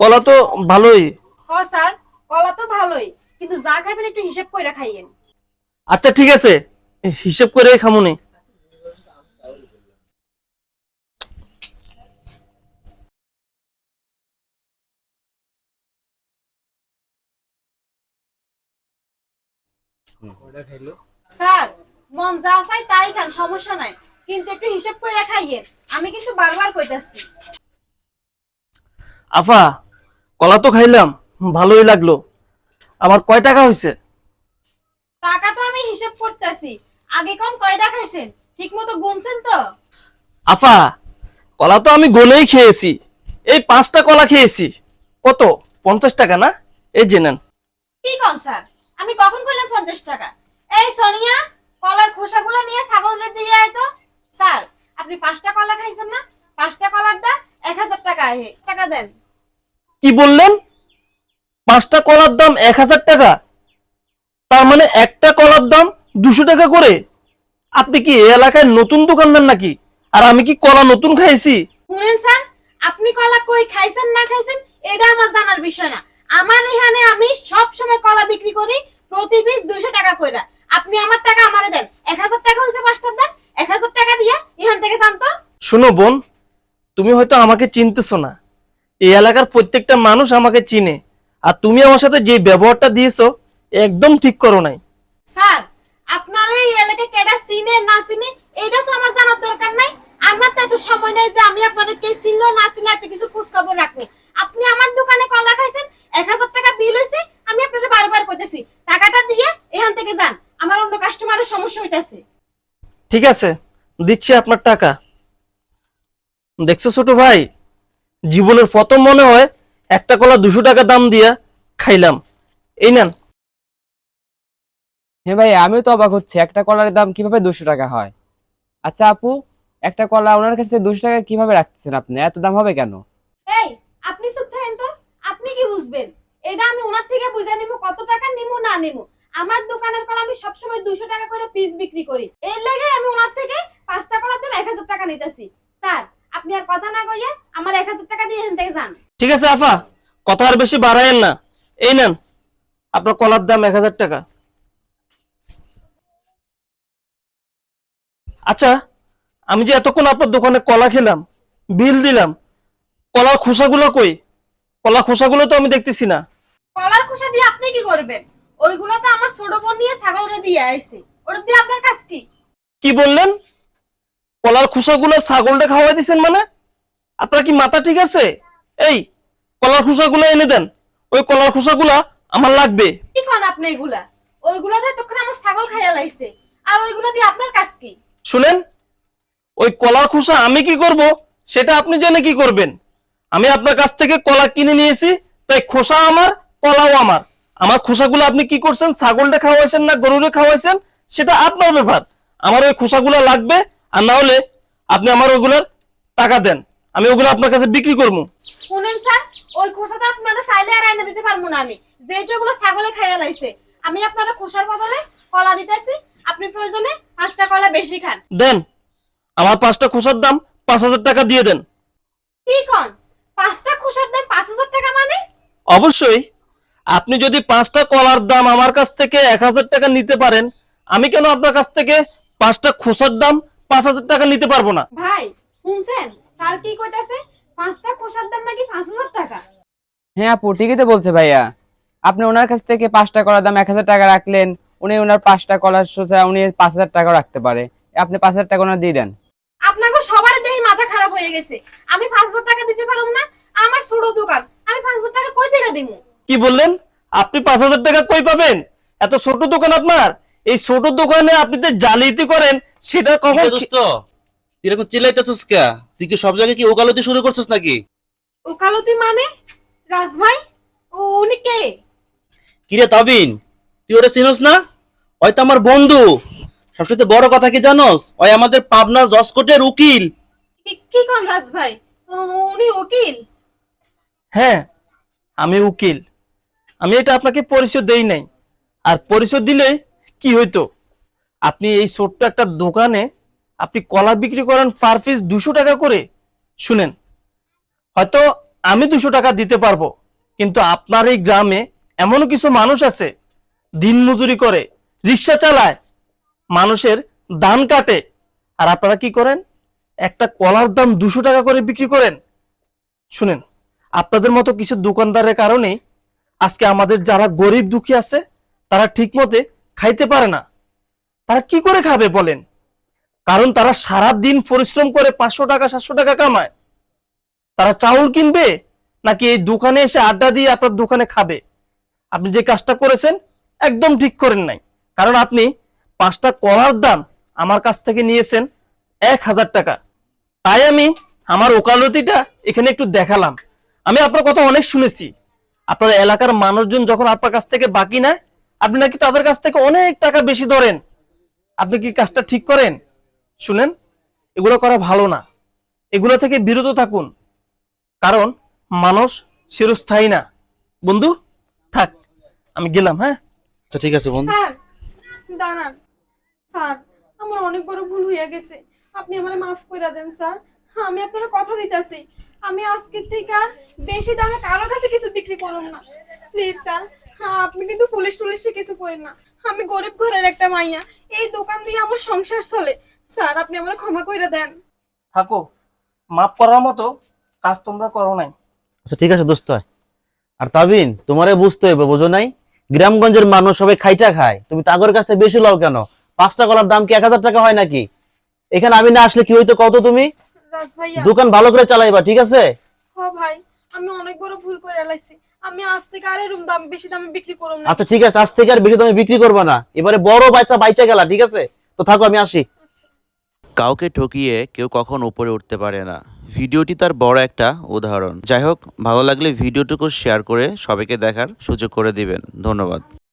কলা তো ভালোই। হ স্যার কলা তো ভালোই কিন্তু যা খাইবেন একটু হিসাব কইরা খাইয়েন। আচ্ছা ঠিক আছে। হিসেব করে খামুনি স্যার মন যা চাই তাই খান সমস্যা নাই। কিন্তু একটু হিসাব কইরা খাইয়েন। আমি কিন্তু বারবার কইতাছি। আফা কলা তো খাইলাম ভালোই লাগল। আমার কয় টাকা হয়েছে টাকা তো আমি হিসাব করতেছি। আগে কোন কয়টা খাইছেন? ঠিক মতো গুনছেন তো? আফা কলা তো আমি গনেই খেয়েছি। এই পাঁচটা কলা খেয়েছি। কত? পঞ্চাশ টাকা না? এই যে নেন। কি কোন স্যার? আমি কখন কইলাম পঞ্চাশ টাকা? এই সোনিয়া কলার খোসাগুলো নিয়ে ছাগলরে দিয়ে আয় তো। স্যার আপনি পাঁচটা কলা খাইছেন না? পাঁচটা কলার দাম এক হাজার টাকা আহে। টাকা দেন। কি বললেন? পাঁচটা কলার দাম এক হাজার টাকা। তার মানে একটা কলার দাম দুশো টাকা করে। আপনি কি এলাকায় নতুন দোকানদার নাকি? আর আমি কি কলা নতুন খাইছি? শুনেন স্যার আপনি কলা কই খাইছেন না খাইছেন এটা আমার জানার বিষয় না। আমার এখানে আমি সব সময় কলা বিক্রি করি প্রতি পিস দুশো টাকা কইরা। আপনি আমার টাকা আমারে দেন। এক হাজার টাকা হয়েছে পাঁচটার দাম। এক হাজার টাকা দিয়ে এখান থেকে জানতো। শুনো বোন তুমি হয়তো আমাকে চিনতেছো না। এই এলাকার প্রত্যেকটা মানুষ আমাকে চিনে। আর তুমি আমার সাথে যে ব্যবহারটা দিয়েছ একদম ঠিক করো নাই। স্যার আপনার এই এলাকায় কেডা চিনে না চিনে এটা তো আমার জানার দরকার নাই। আমার তো এত সময় নাই যে আমি আপনাদের কে চিনলো না চিনলো এত কিছু খোঁজ খবর রাখব। আপনি আমার দোকানে কলা খাইছেন এক হাজার টাকা বিল হয়েছে আমি আপনাকে বারবার কইতেছি টাকাটা দিয়ে এখান থেকে যান। আমার অন্য কাস্টমারের সমস্যা হইতাছে। ঠিক আছে দিচ্ছি আপনার টাকা। দেখছ ছোট ভাই? জীবনের প্রথম মনে হয় একটা কলা দুশো টাকা দাম দিয়া খাইলাম। এই নেন। হ্যাঁ ভাই আমিও তো অবাক হচ্ছে একটা কলার দাম কীভাবে দুশো টাকা হয়? আচ্ছা আপু একটা কলা ওনার কাছে দুশো টাকা কীভাবে রাখতেছেন আপনি? এত দাম হবে কেন? এই আপনি চুপ থাকেন তো। আপনি কি বুঝবেন? এটা আমি ওনার থেকে বুঝে নিব কত টাকা নিমু না নিমু আমার দোকানের কলা আমি সবসময় দুশো টাকা করে পিস বিক্রি করি। এর লেগে আমি ওনার থেকে পাঁচটা কলার দাম এক হাজার টাকা নিতেছি। আপনি আর কথা না কইয়া আমার এক হাজার টাকা দিয়ে এখান থেকে যান। ঠিক আছে আফা। কথা আর বেশি বাড়ায়েন না। এই নেন আপনার কলার দাম এক হাজার টাকা। আচ্ছা আমি যে এতক্ষণ আপনার দোকানে কলা খেলাম বিল দিলাম কলার খোসাগুলো কই? কলা খোসাগুলো তো আমি দেখতেছি না। কলার খোসা দিয়ে আপনি কি করবেন? ওইগুলো তো আমার ছোট বোন নিয়ে ছাগলরে দিয়ে আইছে। ওটা দিয়ে আপনার কাজ কি? কি বললেন? কলার খোসাগুলো ছাগলটা খাওয়াই দিচ্ছেন মানে? আপনার কি মাথা ঠিক আছে? এই কলার খোসাগুলো এনে দেন। ওই কলার খোসাগুলা আমার লাগবে। কি কন আপনি এগুলা? ওইগুলো দিয়ে তখন আমার ছাগল খাইয়া লাইছে। আর ওইগুলো দিয়ে আপনার কাজ কি? শুনেন ওই কলার খোসা আমি কি করব? সেটা আপনি জেনে কি করবেন? আমি আপনার কাছ থেকে কলা কিনে নিয়েছি তাই খোসা আমার কলাও আমার। আমার খোসাগুলো আপনি কি করছেন? ছাগলটা খাওয়াইছেন না গরুরে খাওয়াইছেন? সেটা আপনার ব্যাপার। আমার ওই খোসাগুলো লাগবে আর না হলে আপনি আমার ওইগুলোর টাকা দেন। আমি ওগুলো আপনার কাছে বিক্রি করব। শুনেন স্যার ওই খোসাটা আপনারা চাইলে আর আইনা দিতে পারব না আমি। যেহেতু ওগুলো ছাগলে খাইয়া লাইছে আমি আপনারা খোসার বদলে কলা দিতেছি। আপনি প্রয়োজনে পাঁচটা কলা বেশি খান। দেন। আমার পাঁচটা খোসার দাম পাঁচ হাজার টাকা দিয়ে দেন। কি কন? পাঁচটা খোসার দাম পাঁচ হাজার টাকা মানে? অবশ্যই। আপনি যদি পাঁচটা কলার দাম আমার কাছ থেকে এক হাজার টাকা নিতে পারেন আমি কেন আপনার কাছ থেকে পাঁচটা খোসার দাম পাঁচ হাজার টাকা নিতে পারব না। ভাই শুনছেন? স্যার কি কইতাছে? পাঁচটা খোসার দাম নাকি পাঁচ হাজার টাকা? হ্যাঁ আপু ঠিকই তো বলছে ভাইয়া। আপনি ওনার কাছ থেকে পাঁচটা কলার দাম এক হাজার টাকা রাখলেন উনি ওনার পাঁচটা কলার সোজা উনি পাঁচ হাজার টাকা রাখতে পারে। আপনি পাঁচ হাজার টাকা ওনার দিয়ে দেন। আপনাকে সবার দেখি মাথা খারাপ হয়ে গেছে। আমি পাঁচ হাজার টাকা দিতে পারব না আমার ছোট দোকান। আমি পাঁচ হাজার টাকা কই থেকে দিব কি বললেন? আপনি পাঁচ হাজার টাকা কই পাবেন? এত ছোট দোকান আপনার। এই ছোট দোকানে আপনি যে জালিয়াতি করেন সেটা কখন দোস্ত? তুই এরকম চিল্লাইতেছিস কে? তুই কি সব জায়গায় কি ওকালতি শুরু করছিস নাকি? ওকালতি মানে? রাজ ভাই ও উনি কে? কিরে তাবিন তুই ওটা চিনোস না? ওই তো আমার বন্ধু। সবচেয়ে বড় কথা কি জানোস? ওই আমাদের পাবনার জসকোটের উকিল। কি- কি কোন রাজ ভাই ও, উনি উকিল? হ্যাঁ আমি উকিল। আমি এটা আপনাকে পরিচয় দেই নাই। আর পরিচয় দিলে কি হইতো? আপনি এই ছোট্ট একটা দোকানে আপনি কলা বিক্রি করেন পার পিস দুশো টাকা করে, শুনেন। হয়তো আমি দুশো টাকা দিতে পারব, কিন্তু আপনার এই গ্রামে এমনও কিছু মানুষ আছে, দিন মজুরি করে, রিক্সা চালায়, মানুষের ধান কাটে। আর আপনারা কি করেন? একটা কলার দাম দুশো টাকা করে বিক্রি করেন। শুনেন, আপনাদের মতো কিছু দোকানদারের কারণে আজকে আমাদের যারা গরিব দুঃখী আছে, তারা ঠিক মতে খাইতে পারে না। তারা কি করে খাবে বলেন? কারণ তারা সারা দিন পরিশ্রম করে পাঁচশো টাকা, সাতশো টাকা কামায়। তারা চাউল কিনবে নাকি এই দোকানে এসে আড্ডা দিয়ে আপনার দোকানে খাবে? আপনি যে কাজটা করেছেন একদম ঠিক করেন নাই। কারণ আপনি পাঁচটা কলার দাম আমার কাছ থেকে নিয়েছেন এক হাজার টাকা। তাই আমি আমার ওকালতিটা এখানে একটু দেখালাম। আমি আপনার কথা অনেক শুনেছি। আপনার এলাকার মানুষজন যখন আপনার কাছ থেকে বাকি নেয় আপনি নাকি তাদের কাছ থেকে অনেক টাকা বেশি ধরেন? আপনি কি কাজটা ঠিক করেন? শুনেন এগুলো করা ভালো না। এগুলো থেকে বিরত থাকুন। কারণ মানুষ চিরস্থায়ী না। বন্ধু থাক আমি গেলাম হ্যাঁ? আচ্ছা ঠিক আছে বন্ধু। দাঁড়ান। স্যার আমার অনেক বড় ভুল হয়ে গেছে। আপনি আমার মাফ করে দেন স্যার। হ্যাঁ, আমি আপনার কথা দিতেছি। আমি আজকের থেকে আর বেশি দামে কারও কাছে কিছু বিক্রি করুন না। Please sir. আপনি কিন্তু পুলিশ টুলিশ কিছু করেন না। আমি গরিব ঘরের একটা মাইয়া। এই দোকান দিয়ে আমার সংসার চলে। স্যার আপনি আমার ক্ষমা করে দেন। থাকো। মাফ করার মতো কাজ তোমরা করো নাই। আচ্ছা ঠিক আছে দোস্ত আর তাবিন তোমারে বুঝতে হবে বোঝো নাই? গ্রামগঞ্জের মানুষ সবাই খাইটা খায়। তুমি তাগর কাছে বেশি লাও কেন? পাঁচটা কলার দাম কি এক হাজার টাকা হয় নাকি? এখানে আমি না আসলে কি হইতো কত তুমি? দোকান ভালো করে চালাইবা ঠিক আছে? হ ভাই। আমি অনেক বড় ভুল করে এলাইছি। আমি আজ থেকে আর এরকম দাম বেশি দামে বিক্রি করব না। আচ্ছা ঠিক আছে আজ থেকে আর বেশি দামে বিক্রি করবা না। এবারে বড় বাচ্চা বাইচা গেলা ঠিক আছে? তো থাকো আমি আসি। কাউকে ঠকিয়ে কেউ কখন উপরে উঠতে পারে না। ভিডিওটি তার বড় একটা উদাহরণ। যাই হোক ভালো লাগলে ভিডিওটুকু শেয়ার করে সবাইকে দেখার সুযোগ করে দিবেন। ধন্যবাদ।